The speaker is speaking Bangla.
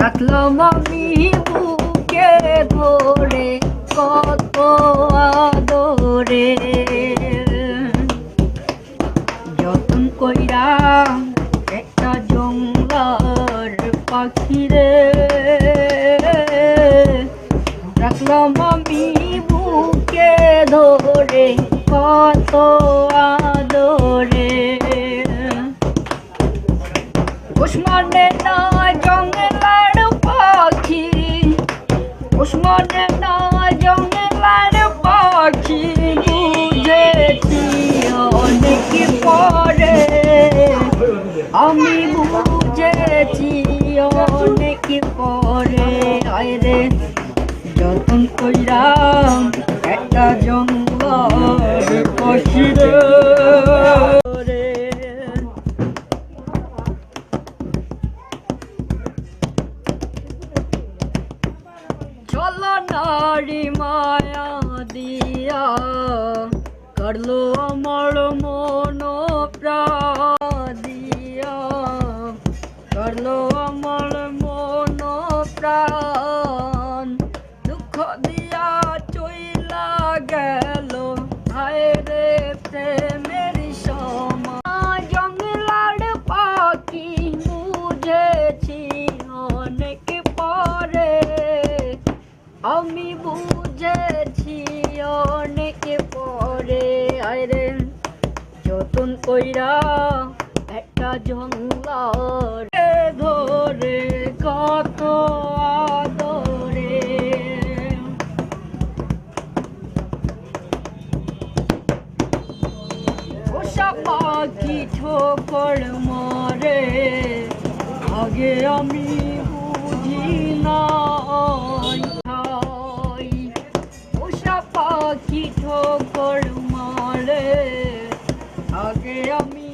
রাখলাম আমি বুকে ধরে কত আদরে। যতন কইরা একটা জঙ্গলার পাখিরে। রাখলাম ধরে, কত আদরে। উসমানে না জঙ্গলার পাখি উসমানে না জঙ্গলার পাখি বুঝেছি অনেক পরে। আমি বুঝেছি অনেক পরে। আয়রে যতন কইরা একটা জঙ্গল পাখি রে চলো নারী মায়া দিয়া করল আমার মন। গেল। হায় রে প্রেমের সমা জঙ্গলার পাখি বুঝেছি অনেক পরে। আমি বুঝেছি অনেক পরে। আরে যতন কইরা একটা জঙ্গলার আশা কি ঠোকর মরে। আগে আমি বুঝি নাই উষা পাখি ঠোকর মরে। আগে আমি